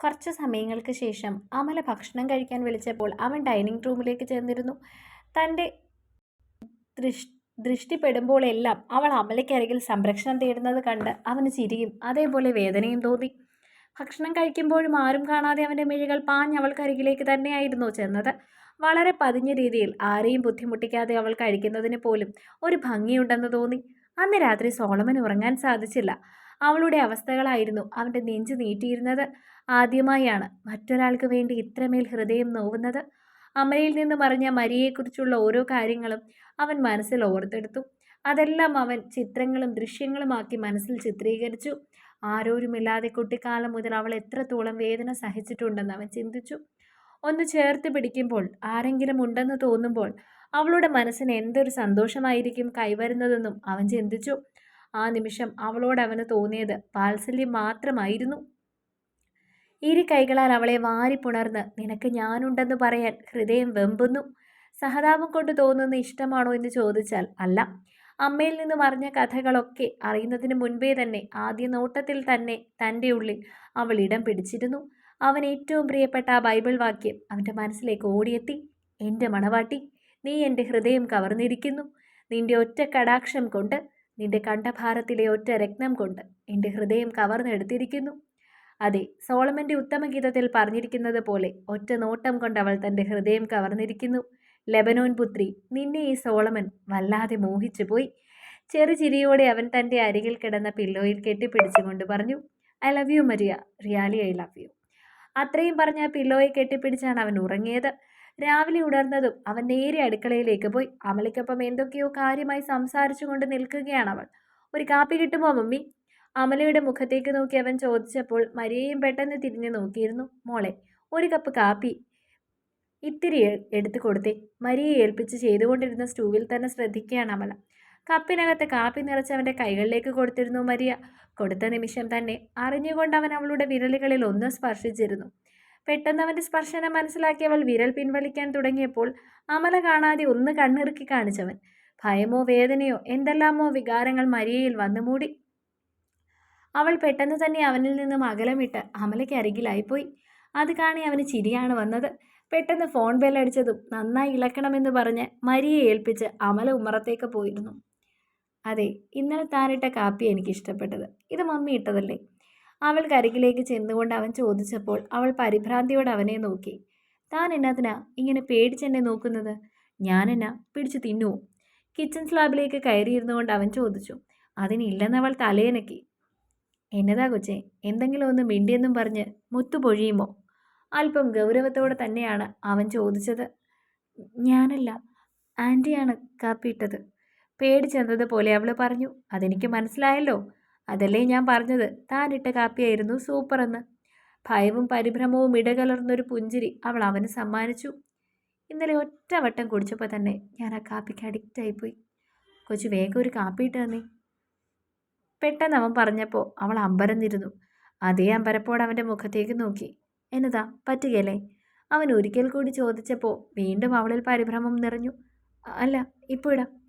കുറച്ച് സമയങ്ങൾക്ക് ശേഷം അമല ഭക്ഷണം കഴിക്കാൻ വിളിച്ചപ്പോൾ അവൻ ഡൈനിങ് റൂമിലേക്ക് ചേർന്നിരുന്നു തന്റെ ദൃഷ് ദൃഷ്ടിപ്പെടുമ്പോഴെല്ലാം അവൾ അമലയ്ക്കരികിൽ സംരക്ഷണം തേടുന്നത് കണ്ട് അവന് ചിരിയും അതേപോലെ വേദനയും തോന്നി. ഭക്ഷണം കഴിക്കുമ്പോഴും ആരും കാണാതെ അവന്റെ മിഴികൾ പാഞ്ഞ് അവൾക്കരികിലേക്ക് തന്നെയായിരുന്നു ചെന്നത്. വളരെ പതിഞ്ഞ രീതിയിൽ ആരെയും ബുദ്ധിമുട്ടിക്കാതെ അവൾ കഴിക്കുന്നതിന് പോലും ഒരു ഭംഗിയുണ്ടെന്ന് തോന്നി. അന്ന് രാത്രി സോളമൻ ഉറങ്ങാൻ സാധിച്ചില്ല. അവളുടെ അവസ്ഥകളായിരുന്നു അവന്റെ നെഞ്ചു നീട്ടിയിരുന്നത്. ആദ്യമായാണ് മറ്റൊരാൾക്ക് വേണ്ടി ഇത്രമേൽ ഹൃദയം നോവുന്നത്. അമ്മയിൽ നിന്ന് മറിഞ്ഞ മരിയെക്കുറിച്ചുള്ള ഓരോ കാര്യങ്ങളും അവൻ മനസ്സിൽ ഓർത്തെടുത്തു. അതെല്ലാം അവൻ ചിത്രങ്ങളും ദൃശ്യങ്ങളുമാക്കി മനസ്സിൽ ചിത്രീകരിച്ചു. ആരോരുമില്ലാതെ കുട്ടിക്കാലം മുതൽ അവൾ എത്രത്തോളം വേദന സഹിച്ചിട്ടുണ്ടെന്ന് അവൻ ചിന്തിച്ചു. ഒന്ന് ചേർത്ത് പിടിക്കുമ്പോൾ ആരെങ്കിലും ഉണ്ടെന്ന് തോന്നുമ്പോൾ അവളുടെ മനസ്സിന് എന്തൊരു സന്തോഷമായിരിക്കും കൈവരുന്നതെന്നും അവൻ ചിന്തിച്ചു. ആ നിമിഷം അവളോട് അവന് തോന്നിയത് വാത്സല്യം മാത്രമായിരുന്നു. ഇരു കൈകളാൽ അവളെ വാരിപ്പുണർന്ന് നിനക്ക് ഞാനുണ്ടെന്ന് പറയാൻ ഹൃദയം വെമ്പുന്നു. സഹതാപം കൊണ്ട് തോന്നുന്ന ഇഷ്ടമാണോ എന്ന് ചോദിച്ചാൽ അല്ല. അമ്മയിൽ നിന്ന് അറിഞ്ഞ കഥകളൊക്കെ അറിയുന്നതിന് മുൻപേ തന്നെ ആദ്യ നോട്ടത്തിൽ തന്നെ തന്റെ ഉള്ളിൽ അവൾ ഇടം പിടിച്ചിരുന്നു. അവൻ ഏറ്റവും പ്രിയപ്പെട്ട ആ ബൈബിൾ വാക്യം അവന്റെ മനസ്സിലേക്ക് ഓടിയെത്തി. എന്റെ മണവാട്ടി നീ എന്റെ ഹൃദയം കവർന്നിരിക്കുന്നു. നിന്റെ ഒറ്റ കടാക്ഷം കൊണ്ട് നിന്റെ കണ്ഠഭാരത്തിലെ ഒറ്റ രത്നം കൊണ്ട് എന്റെ ഹൃദയം കവർന്നെടുത്തിരിക്കുന്നു. അതെ സോളമന്റെ ഉത്തമഗീതത്തിൽ പറഞ്ഞിരിക്കുന്നത് പോലെ ഒറ്റ നോട്ടം കൊണ്ട് അവൾ തന്റെ ഹൃദയം കവർന്നിരിക്കുന്നു. ലെബനോൻ പുത്രി നിന്നെ ഈ സോളമൻ വല്ലാതെ മോഹിച്ചുപോയി ചെറുചിരിയോടെ അവൻ തന്റെ അരികിൽ കിടന്ന പില്ലോയിൽ കെട്ടിപ്പിടിച്ചുകൊണ്ട് പറഞ്ഞു I love you Maria really I love you. അത്രയും പറഞ്ഞ പില്ലോയെ കെട്ടിപ്പിടിച്ചാണ് അവൻ ഉറങ്ങിയത്. രാവിലെ ഉണർന്നതും അവൻ നേരെ അടുക്കളയിലേക്ക് പോയി. അമലയ്ക്കൊപ്പം എന്തൊക്കെയോ കാര്യമായി സംസാരിച്ചു കൊണ്ട് നിൽക്കുകയാണ് അവൾ. ഒരു കാപ്പി കിട്ടുമോ മമ്മി? അമലയുടെ മുഖത്തേക്ക് നോക്കി അവൻ ചോദിച്ചപ്പോൾ മരിയയും പെട്ടെന്ന് തിരിഞ്ഞു നോക്കിയിരുന്നു. മോളെ ഒരു കപ്പ് കാപ്പി ഇത്തിരി എടുത്തു കൊടുത്തേ. മരിയെ ഏൽപ്പിച്ച് ചെയ്തുകൊണ്ടിരുന്ന സ്റ്റൂവിൽ തന്നെ ശ്രദ്ധിക്കുകയാണ് അമല. കപ്പിനകത്ത് കാപ്പി നിറച്ച് അവന്റെ കൈകളിലേക്ക് കൊടുത്തിരുന്നു മരിയ. കൊടുത്ത നിമിഷം തന്നെ അറിഞ്ഞുകൊണ്ട് അവൻ അവളുടെ വിരലുകളിൽ ഒന്ന് സ്പർശിച്ചിരുന്നു. പെട്ടെന്ന് അവന്റെ സ്പർശനം മനസ്സിലാക്കിയവൾ വിരൽ പിൻവലിക്കാൻ തുടങ്ങിയപ്പോൾ അമല കാണാതെ ഒന്ന് കണ്ണിറുക്കി കാണിച്ചവൻ ഭയമോ വേദനയോ? എന്തെല്ലാമോ വികാരങ്ങൾ മരിയയിൽ വന്നു മൂടി? അവൾ പെട്ടെന്ന് തന്നെ അവനിൽ നിന്നും അകലമിട്ട് അമലയ്ക്ക് അരികിലായിപ്പോയി. അത് കാണി അവന് ചിരിയാണ് വന്നത്. പെട്ടെന്ന് ഫോൺ ബെല്ലടിച്ചതും നന്നായി ഇളക്കണമെന്ന് പറഞ്ഞ് മരിയെ ഏൽപ്പിച്ച് അമല ഉമ്മറത്തേക്ക് പോയിരുന്നു. അതെ ഇന്നലെ താനിട്ട കാപ്പി എനിക്ക് ഇഷ്ടപ്പെട്ടത് ഇത് മമ്മി ഇട്ടതല്ലേ? അവൾ കരികിലേക്ക് ചെന്നുകൊണ്ട് അവൻ ചോദിച്ചപ്പോൾ അവൾ പരിഭ്രാന്തിയോട് അവനെ നോക്കി. താൻ എന്നതിനാ ഇങ്ങനെ പേടിച്ചെന്നെ നോക്കുന്നത്? ഞാൻ ഞാനെന്നാ പിടിച്ചു തിന്നുവോ കിച്ചൺ സ്ലാബിലേക്ക് കയറിയിരുന്നുകൊണ്ട് അവൻ ചോദിച്ചു. അതിനില്ലെന്നവൾ തലയനക്കി എന്നതാ കൊച്ചേ? എന്തെങ്കിലും ഒന്ന് മിണ്ടിയെന്നും പറഞ്ഞ് മുത്തു പൊഴിയുമോ? അല്പം ഗൗരവത്തോടെ തന്നെയാണ് അവൻ ചോദിച്ചത്. ഞാനല്ല ആന്റിയാണ് കാപ്പിയിട്ടത്. പേടിച്ചെന്നതുപോലെ അവൾ പറഞ്ഞു. അതെനിക്ക് മനസ്സിലായല്ലോ. അതല്ലേ ഞാൻ പറഞ്ഞത്? താനിട്ട കാപ്പിയായിരുന്നു സൂപ്പറെന്ന്. ഭയവും പരിഭ്രമവും ഇടകലർന്നൊരു പുഞ്ചിരി അവൾ അവന് സമ്മാനിച്ചു. ഇന്നലെ ഒറ്റ വട്ടം കുടിച്ചപ്പോൾ തന്നെ ഞാൻ ആ കാപ്പിക്ക് അഡിക്റ്റായിപ്പോയി കൊച്ചു വേഗം ഒരു കാപ്പി ഇട്ട് തന്നേ. പെട്ടെന്ന് അവൻ പറഞ്ഞപ്പോൾ അവൾ അമ്പരന്നിരുന്നു. അതേ അമ്പരപ്പോടെ അവന്റെ മുഖത്തേക്ക് നോക്കി. എന്നതാ പറ്റുകയല്ലേ അവൻ ഒരിക്കൽ കൂടി ചോദിച്ചപ്പോൾ വീണ്ടും അവളിൽ പരിഭ്രമം നിറഞ്ഞു. അല്ല ഇപ്പോൾ ഇടാം.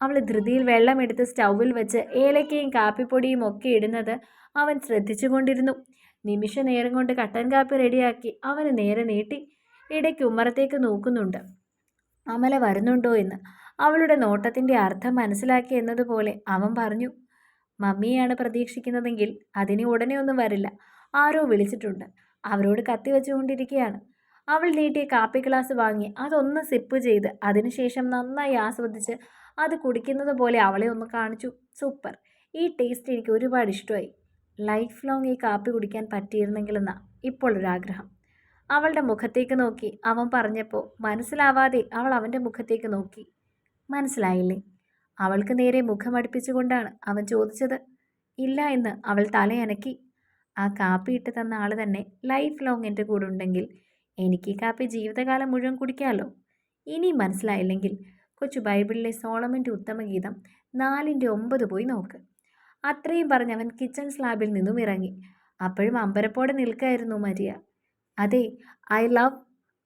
അവൾ ധൃതിയിൽ വെള്ളമെടുത്ത് സ്റ്റൗവിൽ വെച്ച് ഏലക്കയും കാപ്പിപ്പൊടിയും ഒക്കെ ഇടുന്നത് അവൻ ശ്രദ്ധിച്ചുകൊണ്ടിരുന്നു. നിമിഷ നേരം കൊണ്ട് കട്ടൻ കാപ്പി റെഡിയാക്കി അവന് നേരെ നീട്ടി ഇടയ്ക്ക് ഉമ്മറത്തേക്ക് നോക്കുന്നുണ്ട്. അമല വരുന്നുണ്ടോ എന്ന്. അവളുടെ നോട്ടത്തിന്റെ അർത്ഥം മനസ്സിലാക്കി എന്നതുപോലെ അവൻ പറഞ്ഞു മമ്മിയാണ് പ്രതീക്ഷിക്കുന്നതെങ്കിൽ അതിന് ഉടനെ ഒന്നും വരില്ല. ആരോ വിളിച്ചിട്ടുണ്ട്. അവരോട് കത്തി വെച്ചുകൊണ്ടിരിക്കുകയാണ് അവൾ നീട്ടിയ കാപ്പി ഗ്ലാസ് വാങ്ങി. അതൊന്ന് സിപ്പ് ചെയ്ത് അതിനുശേഷം നന്നായി ആസ്വദിച്ച് അത് കുടിക്കുന്നത് പോലെ അവളെ ഒന്ന് കാണിച്ചു. സൂപ്പർ. ഈ ടേസ്റ്റ് എനിക്ക് ഒരുപാട് ഇഷ്ടമായി. ലൈഫ് ലോങ് ഈ കാപ്പി കുടിക്കാൻ പറ്റിയിരുന്നെങ്കിലെന്നാ. ഇപ്പോൾ ഒരാഗ്രഹം അവളുടെ മുഖത്തേക്ക് നോക്കി. അവൻ പറഞ്ഞപ്പോൾ മനസ്സിലാവാതെ അവൾ അവന്റെ മുഖത്തേക്ക് നോക്കി. മനസ്സിലായില്ലേ? അവൾക്ക് നേരെ മുഖമടുപ്പിച്ചുകൊണ്ടാണ് അവൻ ചോദിച്ചത്. ഇല്ല എന്ന് അവൾ തലയനക്കി. ആ കാപ്പി ഇട്ട് തന്ന ആൾ തന്നെ ലൈഫ് ലോങ് എന്റെ കൂടെ ഉണ്ടെങ്കിൽ എനിക്ക് ഈ കാപ്പി ജീവിതകാലം മുഴുവൻ കുടിക്കാമല്ലോ ഇനിയും മനസ്സിലായില്ലെങ്കിൽ കൊച്ചു ബൈബിളിലെ സോളമന്റെ ഉത്തമഗീതം നാലിന്റെ ഒമ്പത് പോയി നോക്ക്. അത്രയും പറഞ്ഞ് അവൻ കിച്ചൺ സ്ലാബിൽ നിന്നും ഇറങ്ങി. അപ്പോഴും അമ്പരപ്പോടെ നിൽക്കായിരുന്നു മരിയ. അതെ ഐ ലവ്.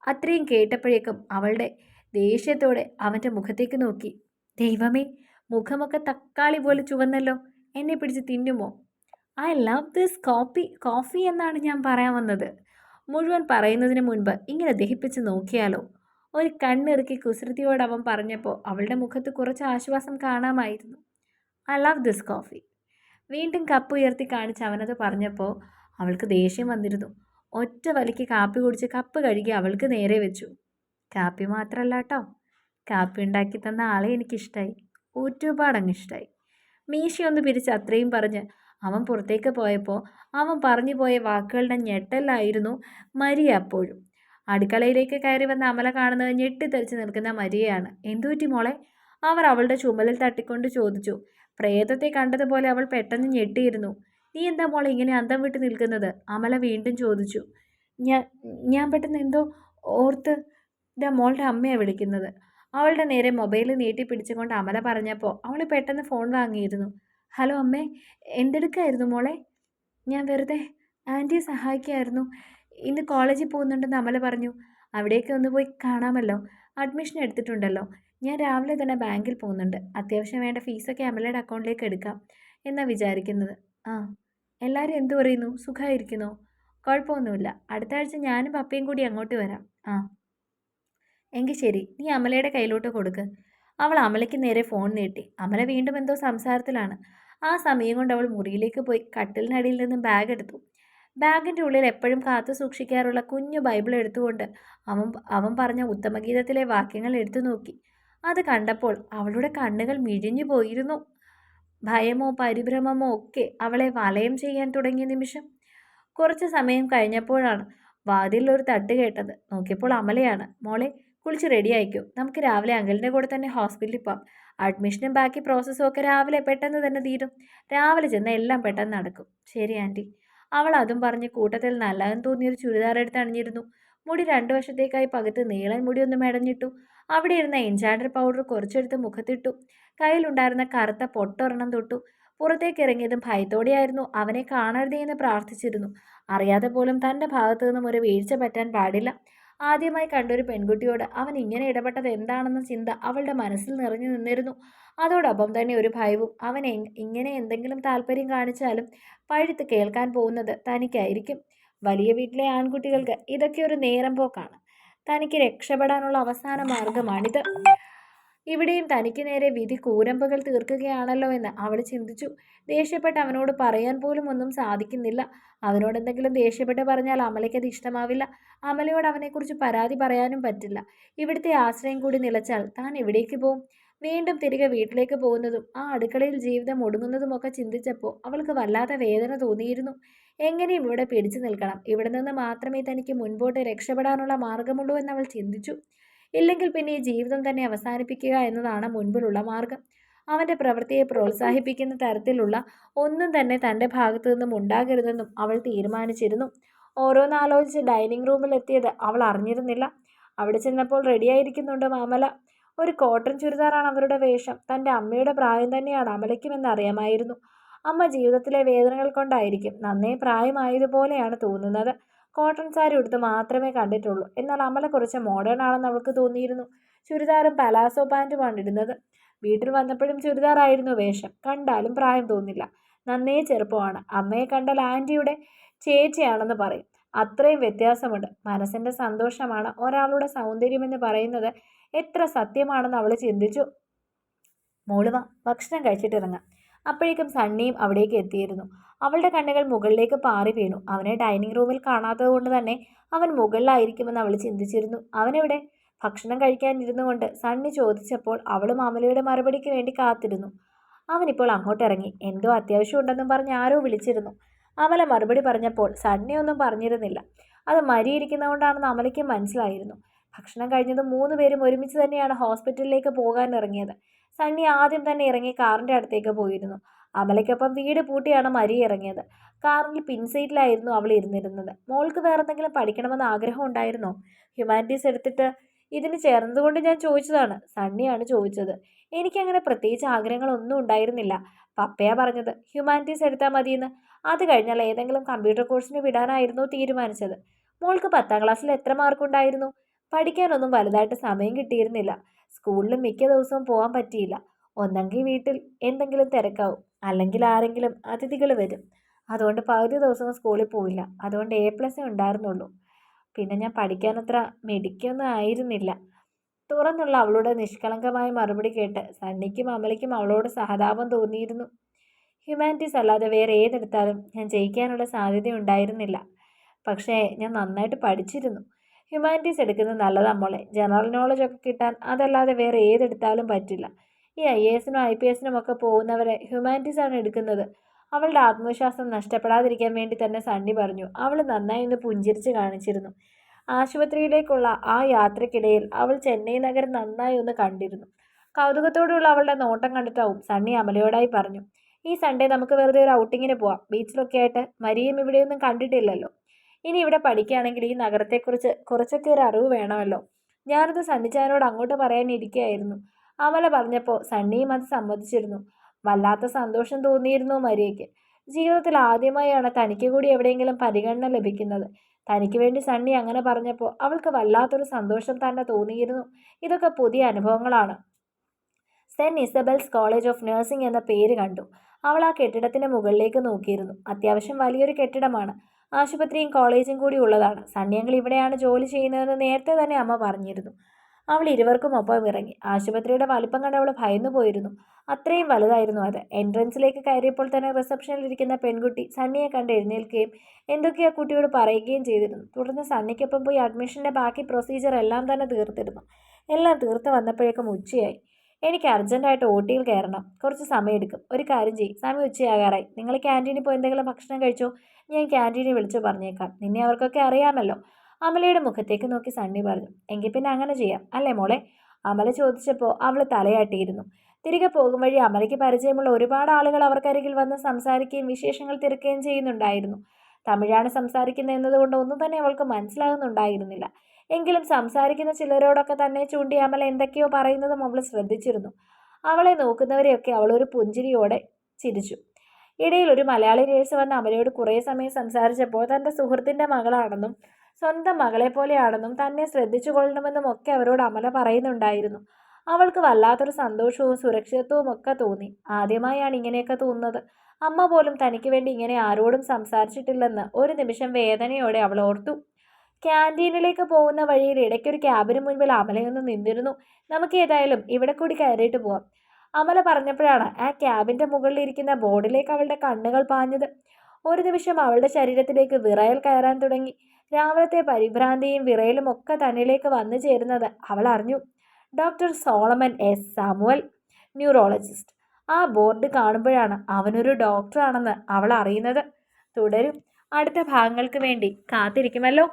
അത്രയും കേട്ടപ്പോഴേക്കും അവളുടെ ദേഷ്യത്തോടെ അവന്റെ മുഖത്തേക്ക് നോക്കി. ദൈവമേ മുഖമൊക്കെ തക്കാളി പോലെ ചുവന്നല്ലോ. എന്നെ പിടിച്ച് തിന്നുമോ? I love this coffee coffee എന്നാണ് ഞാൻ പറയാൻ വന്നത്. മുഴുവൻ പറയുന്നതിന് മുൻപ് ഇങ്ങനെ ദഹിപ്പിച്ച് നോക്കിയാലോ? ഒരു കണ്ണിറുക്കി കുസൃതിയോട് അവൻ പറഞ്ഞപ്പോൾ അവളുടെ മുഖത്ത് കുറച്ച് ആശ്വാസം കാണാമായിരുന്നു. I love this coffee. വീണ്ടും കപ്പ് ഉയർത്തി കാണിച്ച് അവനത് പറഞ്ഞപ്പോൾ അവൾക്ക് ദേഷ്യം വന്നിരുന്നു. ഒറ്റ വലിക്ക് കാപ്പി കുടിച്ച് കപ്പ് കഴുകി അവൾക്ക് നേരെ വെച്ചു. കാപ്പി മാത്രമല്ല കേട്ടോ കാപ്പി ഉണ്ടാക്കി തന്ന ആളെ എനിക്കിഷ്ടമായി ഒരുപാടങ്ങ് ഇഷ്ടമായി മീശയൊന്ന് പിരിച്ച് അത്രയും പറഞ്ഞ് അവൻ പുറത്തേക്ക് പോയപ്പോൾ അവൻ പറഞ്ഞു പോയ വാക്കുകളുടെ ഞെട്ടലായിരുന്നു മരിയ അപ്പോഴും. അടുക്കളയിലേക്ക് കയറി വന്ന അമല കാണുന്നത് ഞെട്ടിത്തെറിച്ച് നിൽക്കുന്ന മരിയയാണ്. എന്തുപറ്റി മോളെ? അവർ അവളുടെ ചുമലിൽ തട്ടിക്കൊണ്ട് ചോദിച്ചു. പ്രേതത്തെ കണ്ടതുപോലെ അവൾ പെട്ടെന്ന് ഞെട്ടിയിരുന്നു. നീ എന്താ മോളെ ഇങ്ങനെ അന്തം വിട്ട് നിൽക്കുന്നത്? അമല വീണ്ടും ചോദിച്ചു. ഞാൻ ഞാൻ പെട്ടെന്ന് എന്തോ ഓർത്ത് ഇതാ മോളുടെ അമ്മയാണ് വിളിക്കുന്നത്. അവളുടെ നേരെ മൊബൈൽ നീട്ടി പിടിച്ചുകൊണ്ട് അമല പറഞ്ഞപ്പോൾ അവൾ പെട്ടെന്ന് ഫോൺ വാങ്ങിയിരുന്നു. ഹലോ അമ്മേ എന്തെടുക്കായിരുന്നു മോളെ? ഞാൻ വെറുതെ ആന്റിയെ സഹായിക്കായിരുന്നു. ഇന്ന് കോളേജിൽ പോകുന്നുണ്ടെന്ന് അമല പറഞ്ഞു. അവിടേക്ക് ഒന്ന് പോയി കാണാമല്ലോ. അഡ്മിഷൻ എടുത്തിട്ടുണ്ടല്ലോ. ഞാൻ രാവിലെ തന്നെ ബാങ്കിൽ പോകുന്നുണ്ട്. അത്യാവശ്യം വേണ്ട ഫീസൊക്കെ അമലയുടെ അക്കൗണ്ടിലേക്ക് എടുക്കാം എന്നാണ് വിചാരിക്കുന്നത്. ആ എല്ലാവരും എന്തു പറയുന്നു? സുഖമായിരിക്കുന്നു? കുഴപ്പമൊന്നുമില്ല. അടുത്ത ആഴ്ച ഞാനും പപ്പയും കൂടി അങ്ങോട്ട് വരാം. ആ എങ്കിൽ ശരി. നീ അമലയുടെ കയ്യിലോട്ട് കൊടുക്ക്. അവൾ അമലയ്ക്ക് നേരെ ഫോൺ നീട്ടി. അമല വീണ്ടും എന്തോ സംസാരത്തിലാണ്. ആ സമയം കൊണ്ട് അവൾ മുറിയിലേക്ക് പോയി കട്ടിലിനടിയിൽ നിന്നും ബാഗ് എടുത്തു. ബാഗിന്റെ ഉള്ളിൽ എപ്പോഴും കാത്തു സൂക്ഷിക്കാറുള്ള കുഞ്ഞു ബൈബിൾ എടുത്തുകൊണ്ട് അവൻ അവൻ പറഞ്ഞ ഉത്തമഗീതത്തിലെ വാക്യങ്ങൾ എടുത്തു നോക്കി. അത് കണ്ടപ്പോൾ അവളുടെ കണ്ണുകൾ മിഴിഞ്ഞു പോയിരുന്നു. ഭയമോ പരിഭ്രമമോ ഒക്കെ അവളെ വലയം ചെയ്യാൻ തുടങ്ങിയ നിമിഷം. കുറച്ച് സമയം കഴിഞ്ഞപ്പോഴാണ് വാതിലിൽ ഒരു തട്ട് കേട്ടത്. നോക്കിയപ്പോൾ അമലയാണ്. മോളെ കുളിച്ച് റെഡി ആയിക്കോ. നമുക്ക് രാവിലെ അങ്കിളിന്റെ കൂടെ തന്നെ ഹോസ്പിറ്റലിൽ പോവാം അഡ്മിഷനും ബാക്കി പ്രോസസ്സും ഒക്കെ രാവിലെ പെട്ടെന്ന് തന്നെ തീരും. രാവിലെ ചെന്ന് എല്ലാം പെട്ടെന്ന് നടക്കും. ശരി ആന്റി അവൾ അതും പറഞ്ഞ് കൂട്ടത്തിൽ നല്ലതെന്ന് തോന്നിയൊരു ചുരിദാർ എടുത്ത് അണിഞ്ഞിരുന്നു. മുടി രണ്ടു വശത്തേക്കായി പകുത്ത് നീളൻ മുടി ഒന്ന് മെടഞ്ഞിട്ടു. അവിടെ ഇരുന്ന എൻചാൻഡർ പൗഡർ കുറച്ചെടുത്ത് മുഖത്തിട്ടു. കയ്യിലുണ്ടായിരുന്ന കറുത്ത പൊട്ടൊരെണ്ണം തൊട്ടു. പുറത്തേക്ക് ഇറങ്ങിയതും ഭയത്തോടെയായിരുന്നു. അവനെ കാണരുതേ എന്ന് പ്രാർത്ഥിച്ചിരുന്നു. അറിയാതെ പോലും തന്റെ ഭാഗത്തു നിന്നും ഒരു വീഴ്ച പറ്റാൻ പാടില്ല. ആദ്യമായി കണ്ടൊരു പെൺകുട്ടിയോട് അവൻ ഇങ്ങനെ ഇടപെട്ടത് എന്താണെന്ന ചിന്ത അവളുടെ മനസ്സിൽ നിറഞ്ഞു നിന്നിരുന്നു. അതോടൊപ്പം തന്നെ ഒരു ഭയവും അവൻ ഇങ്ങനെ എന്തെങ്കിലും താല്പര്യം കാണിച്ചാലും പഴുത്ത് കേൾക്കാൻ പോകുന്നത് തനിക്കായിരിക്കും. വലിയ വീട്ടിലെ ആൺകുട്ടികൾക്ക് ഇതൊക്കെ ഒരു നേരം പോക്കാണ്. തനിക്ക് രക്ഷപ്പെടാനുള്ള അവസാന മാർഗമാണിത്. ഇവിടെയും തനിക്ക് നേരെ വിധി കൂരമ്പകൾ തീർക്കുകയാണല്ലോ എന്ന് അവൾ ചിന്തിച്ചു. ദേഷ്യപ്പെട്ട് അവനോട് പറയാൻ പോലും ഒന്നും സാധിക്കുന്നില്ല. അവനോട് എന്തെങ്കിലും ദേഷ്യപ്പെട്ട് പറഞ്ഞാൽ അമലയ്ക്ക് അത് ഇഷ്ടമാവില്ല. അമലയോട് അവനെക്കുറിച്ച് പരാതി പറയാനും പറ്റില്ല. ഇവിടുത്തെ ആശ്രയം കൂടി നിലച്ചാൽ താൻ എവിടേക്ക് പോവും? വീണ്ടും തിരികെ വീട്ടിലേക്ക് പോകുന്നതും ആ അടുക്കളയിൽ ജീവിതം ഒടുങ്ങുന്നതുമൊക്കെ ചിന്തിച്ചപ്പോൾ അവൾക്ക് വല്ലാത്ത വേദന തോന്നിയിരുന്നു. എങ്ങനെയും ഇവിടെ പിടിച്ചു നിൽക്കണം? ഇവിടെ നിന്ന് മാത്രമേ തനിക്ക് മുൻപോട്ട് രക്ഷപ്പെടാനുള്ള മാർഗമുള്ളൂ അവൾ ചിന്തിച്ചു. ഇല്ലെങ്കിൽ പിന്നെ ഈ ജീവിതം തന്നെ അവസാനിപ്പിക്കുക എന്നതാണ് മുൻപിലുള്ള മാർഗം. അവന്റെ പ്രവൃത്തിയെ പ്രോത്സാഹിപ്പിക്കുന്ന തരത്തിലുള്ള ഒന്നും തന്നെ തന്റെ ഭാഗത്തു നിന്നും ഉണ്ടാകരുതെന്നും അവൾ തീരുമാനിച്ചിരുന്നു. ഓരോന്നാലോചിച്ച് ഡൈനിങ് റൂമിൽ എത്തിയത് അവൾ അറിഞ്ഞിരുന്നില്ല. അവിടെ ചെന്നപ്പോൾ റെഡിയായിരിക്കുന്നുണ്ട് മാമല? ഒരു കോട്ടൺ ചുരിദാറാണ് അവരുടെ വേഷം. തന്റെ അമ്മയുടെ പ്രായം തന്നെയാണ് അമലയ്ക്കുമെന്ന് അറിയാമായിരുന്നു. അമ്മ ജീവിതത്തിലെ വേദനകൾ കൊണ്ടായിരിക്കും നന്നേ പ്രായമായതുപോലെയാണ് തോന്നുന്നത്. കോട്ടൺ സാരി ഉടുത്ത് മാത്രമേ കണ്ടിട്ടുള്ളൂ. എന്നാൽ അമല കുറച്ച് മോഡേൺ ആണെന്ന് അവൾക്ക് തോന്നിയിരുന്നു. ചുരിദാറും പലാസോ പാന്റുമാണ് ഇടുന്നത്. വീട്ടിൽ വന്നപ്പോഴും ചുരിദാറായിരുന്നു വേഷം. കണ്ടാലും പ്രായം തോന്നില്ല. നന്നേ ചെറുപ്പമാണ്. അമ്മയെ കണ്ടാൽ ആന്റിയുടെ ചേച്ചിയാണെന്ന് പറയും. അത്രയും വ്യത്യാസമുണ്ട്. മനസ്സിന്റെ സന്തോഷമാണ് ഒരാളുടെ സൗന്ദര്യമെന്ന് പറയുന്നത് എത്ര സത്യമാണെന്ന് അവൾ ചിന്തിച്ചു. മോളുവ ഭക്ഷണം കഴിച്ചിട്ടിറങ്ങാം. അപ്പോഴേക്കും സണ്ണിയും അവിടേക്ക് എത്തിയിരുന്നു. അവളുടെ കണ്ണുകൾ മുകളിലേക്ക് പാറി വീണു. അവനെ ഡൈനിങ് റൂമിൽ കാണാത്തത് കൊണ്ട് തന്നെ അവൻ മുകളിലായിരിക്കുമെന്ന് അവൾ ചിന്തിച്ചിരുന്നു. അവനെവിടെ? ഭക്ഷണം കഴിക്കാനിരുന്നു കൊണ്ട് സണ്ണി ചോദിച്ചപ്പോൾ അവളും അമലയുടെ മറുപടിക്ക് വേണ്ടി കാത്തിരുന്നു. അവനിപ്പോൾ അങ്ങോട്ട് ഇറങ്ങി എന്തോ അത്യാവശ്യം ഉണ്ടെന്നും പറഞ്ഞ് ആരോ വിളിച്ചിരുന്നു. അമല മറുപടി പറഞ്ഞപ്പോൾ സണ്ണി ഒന്നും പറഞ്ഞിരുന്നില്ല. അത് മരിയിരിക്കുന്നതുകൊണ്ടാണെന്ന് അമലയ്ക്ക് മനസ്സിലായിരുന്നു. ഭക്ഷണം കഴിഞ്ഞത് മൂന്ന് പേരും ഒരുമിച്ച് തന്നെയാണ് ഹോസ്പിറ്റലിലേക്ക് പോകാൻ ഇറങ്ങിയത് സണ്ണി ആദ്യം തന്നെ ഇറങ്ങി കാറിന്റെ അടുത്തേക്ക് പോയിരുന്നു. അമലയ്ക്കൊപ്പം വീട് പൂട്ടിയാണ് മരി ഇറങ്ങിയത്. കാറിൽ പിൻസീറ്റിലായിരുന്നു അവൾ ഇരുന്നിരുന്നത്. മോൾക്ക് വേറെ എന്തെങ്കിലും പഠിക്കണമെന്ന് ആഗ്രഹം ഉണ്ടായിരുന്നോ? ഹ്യൂമാനിറ്റീസ് എടുത്തിട്ട് ഇതിന് ചേർന്നതുകൊണ്ട് ഞാൻ ചോദിച്ചതാണ്. സണ്ണിയാണ് ചോദിച്ചത്. എനിക്കങ്ങനെ പ്രത്യേകിച്ച് ആഗ്രഹങ്ങളൊന്നും ഉണ്ടായിരുന്നില്ല. പപ്പയാ പറഞ്ഞത്. ഹ്യൂമാനിറ്റീസ് എടുത്താൽ മതിയെന്ന്. അത് കഴിഞ്ഞാൽ ഏതെങ്കിലും കമ്പ്യൂട്ടർ കോഴ്സിന് വിടാനായിരുന്നു തീരുമാനിച്ചത്. മോൾക്ക് പത്താം ക്ലാസ്സിൽ എത്ര മാർക്കുണ്ടായിരുന്നു? പഠിക്കാനൊന്നും വലുതായിട്ട് സമയം കിട്ടിയിരുന്നില്ല. സ്കൂളിൽ മിക്ക ദിവസവും പോകാൻ പറ്റിയില്ല. ഒന്നെങ്കിൽ വീട്ടിൽ എന്തെങ്കിലും തിരക്കാവും. അല്ലെങ്കിൽ ആരെങ്കിലും അതിഥികൾ വരും. അതുകൊണ്ട് പകുതി ദിവസം സ്കൂളിൽ പോയില്ല അതുകൊണ്ട് എ പ്ലസ് ഉണ്ടായിരുന്നുള്ളൂ. പിന്നെ ഞാൻ പഠിക്കാനത്ര മെടിക്കൊന്നും ആയിരുന്നില്ല. തുറന്നുള്ള അവളുടെ നിഷ്കളങ്കമായ മറുപടി കേട്ട് സണ്ണിക്കും അമലയ്ക്കും അവളോട് സഹതാപം തോന്നിയിരുന്നു. ഹ്യൂമാനിറ്റീസ് അല്ലാതെ വേറെ ഏതെടുത്താലും ഞാൻ ജയിക്കാനുള്ള സാധ്യത ഉണ്ടായിരുന്നില്ല. പക്ഷേ ഞാൻ നന്നായിട്ട് പഠിച്ചിരുന്നു. ഹ്യൂമാനിറ്റീസ് എടുക്കുന്നത് നല്ലതാ മോളെ. ജനറൽ നോളജ് ഒക്കെ കിട്ടാൻ അതല്ലാതെ വേറെ ഏതെടുത്താലും പറ്റില്ല. ഈ ഐ എ എസിനും ഐ പി എസിനും ഒക്കെ പോകുന്നവരെ ഹ്യൂമാനിറ്റീസ് ആണ് എടുക്കുന്നത്. അവളുടെ ആത്മവിശ്വാസം നഷ്ടപ്പെടാതിരിക്കാൻ വേണ്ടി തന്നെ സണ്ണി പറഞ്ഞു. അവൾ നന്നായി ഒന്ന് പുഞ്ചിരിച്ച് കാണിച്ചിരുന്നു. ആശുപത്രിയിലേക്കുള്ള ആ യാത്രക്കിടയിൽ അവൾ ചെന്നൈ നഗരം നന്നായി ഒന്ന് കണ്ടിരുന്നു. കൗതുകത്തോടുള്ള അവളുടെ നോട്ടം കണ്ടിട്ടാവും സണ്ണി അമലയോടായി പറഞ്ഞു. ഈ സൺഡേ നമുക്ക് വെറുതെ ഒരു ഔട്ടിങ്ങിന് പോവാം. ബീച്ചിലൊക്കെ ആയിട്ട് മരിയും ഇവിടെയൊന്നും കണ്ടിട്ടില്ലല്ലോ. ഇനി ഇവിടെ പഠിക്കുകയാണെങ്കിൽ ഈ നഗരത്തെക്കുറിച്ച് കുറച്ചൊക്കെ ഒരു അറിവ് വേണമല്ലോ. ഞാനത് സണ്ണിച്ചാനോട് അങ്ങോട്ട് പറയാനിരിക്കുകയായിരുന്നു. അമല പറഞ്ഞപ്പോൾ സണ്ണിയും അത് സമ്മതിച്ചിരുന്നു. വല്ലാത്ത സന്തോഷം തോന്നിയിരുന്നു മരിയയ്ക്ക്. ജീവിതത്തിൽ ആദ്യമായാണ് തനിക്ക് കൂടി എവിടെയെങ്കിലും പരിഗണന ലഭിക്കുന്നത്. തനിക്ക് വേണ്ടി സണ്ണി അങ്ങനെ പറഞ്ഞപ്പോൾ അവൾക്ക് വല്ലാത്തൊരു സന്തോഷം തന്നെ തോന്നിയിരുന്നു. ഇതൊക്കെ പുതിയ അനുഭവങ്ങളാണ്. Saint Isabel's college of nursing എന്ന പേര് കണ്ടു. അവൾ ആ കെട്ടിടത്തിന്റെ മുകളിലേക്ക് നോക്കിയിരുന്നു. അത്യാവശ്യം വലിയൊരു കെട്ടിടമാണ്. ആശുപത്രിയും കോളേജും കൂടി ഉള്ളതാണ്. സണ്ണിയങ്ങൾ ഇവിടെയാണ് ജോലി ചെയ്യുന്നതെന്ന് നേരത്തെ തന്നെ അമ്മ പറഞ്ഞിരുന്നു. അവൾ ഇരുവർക്കും ഒപ്പം ഇറങ്ങി. ആശുപത്രിയുടെ വലിപ്പം കണ്ട് അവൾ ഭയന്നു പോയിരുന്നു. അത്രയും വലുതായിരുന്നു അത്. എൻട്രൻസിലേക്ക് കയറിയപ്പോൾ തന്നെ റിസപ്ഷനിൽ ഇരിക്കുന്ന പെൺകുട്ടി സണ്ണിയെ കണ്ട് എഴുന്നേൽക്കുകയും എന്തൊക്കെയോ കുട്ടിയോട് പറയുകയും ചെയ്തിരുന്നു. തുടർന്ന് സണ്ണിക്കൊപ്പം പോയി അഡ്മിഷന്റെ ബാക്കി പ്രൊസീജിയർ എല്ലാം തന്നെ തീർത്തിരുന്നു. എല്ലാം തീർത്ത് വന്നപ്പോഴേക്കും ഉച്ചയായി. എനിക്ക് അർജന്റായിട്ട് ഓട്ടിയിൽ കയറണം. കുറച്ച് സമയം എടുക്കും ഒരു കാര്യം ചെയ്യും. സമയം ഉച്ചയാകാറായി. നിങ്ങൾ ക്യാന്റീനിൽ പോയി എന്തെങ്കിലും ഭക്ഷണം കഴിച്ചോ? ഞാൻ ക്യാന്റീനിൽ വിളിച്ചു പറഞ്ഞേക്കാം. നിന്നെ അവർക്കൊക്കെ അറിയാമല്ലോ. അമലയുടെ മുഖത്തേക്ക് നോക്കി സണ്ണി പറഞ്ഞു എങ്കിൽ പിന്നെ അങ്ങനെ ചെയ്യാം അല്ലേ മോളെ? അമല ചോദിച്ചപ്പോൾ അവൾ തലയാട്ടിയിരുന്നു. തിരികെ പോകും വഴി അമലയ്ക്ക് പരിചയമുള്ള ഒരുപാട് ആളുകൾ അവർക്കരികിൽ വന്ന് സംസാരിക്കുകയും വിശേഷങ്ങൾ തിരക്കുകയും ചെയ്യുന്നുണ്ടായിരുന്നു. തമിഴാണ് സംസാരിക്കുന്നത് എന്നതുകൊണ്ട് ഒന്നും തന്നെ അവൾക്ക് മനസ്സിലാകുന്നുണ്ടായിരുന്നില്ല. എങ്കിലും സംസാരിക്കുന്ന ചിലരോടൊക്കെ തന്നെ ചൂണ്ടി അമല എന്തൊക്കെയോ പറയുന്നതും അവൾ ശ്രദ്ധിച്ചിരുന്നു. അവളെ നോക്കുന്നവരെയൊക്കെ അവൾ ഒരു പുഞ്ചിരിയോടെ ചിരിച്ചു. ഇടയിൽ ഒരു മലയാളി നേഴ്സ് വന്ന് അമലയോട് കുറേ സമയം സംസാരിച്ചപ്പോൾ തന്റെ സുഹൃത്തിന്റെ മകളാണെന്നും സ്വന്തം മകളെ പോലെയാണെന്നും തന്നെ ശ്രദ്ധിച്ചുകൊള്ളണമെന്നും ഒക്കെ അവരോട് അമല പറയുന്നുണ്ടായിരുന്നു. അവൾക്ക് വല്ലാത്തൊരു സന്തോഷവും സുരക്ഷിതത്വവും ഒക്കെ തോന്നി. ആദ്യമായാണ് ഇങ്ങനെയൊക്കെ തോന്നുന്നത്. അമ്മ പോലും തനിക്ക് വേണ്ടി ഇങ്ങനെ ആരോടും സംസാരിച്ചിട്ടില്ലെന്ന് ഒരു നിമിഷം വേദനയോടെ അവൾ ഓർത്തു. ക്യാന്റീനിലേക്ക് പോകുന്ന വഴിയിൽ ഇടയ്ക്കൊരു ക്യാബിന് മുൻപിൽ അമലയൊന്ന് നിന്നിരുന്നു. നമുക്ക് ഏതായാലും ഇവിടെ കൂടി കയറിയിട്ട് പോവാം. അമല പറഞ്ഞപ്പോഴാണ് ആ ക്യാബിന്റെ മുകളിലിരിക്കുന്ന ബോർഡിലേക്ക് അവളുടെ കണ്ണുകൾ പാഞ്ഞത്. ഒരു നിമിഷം അവളുടെ ശരീരത്തിലേക്ക് വിറയൽ കയറാൻ തുടങ്ങി. രാവിലത്തെ പരിഭ്രാന്തിയും വിറയലും ഒക്കെ തന്നിലേക്ക് വന്നു ചേരുന്നത് അവൾ അറിഞ്ഞു. Doctor Solomon S. Samuel neurologist. ആ ബോർഡ് കാണുമ്പോഴാണ് അവനൊരു ഡോക്ടറാണെന്ന് അവൾ അറിയുന്നത്. തുടരും. അടുത്ത ഭാഗങ്ങൾക്ക് വേണ്ടി കാത്തിരിക്കുമല്ലോ.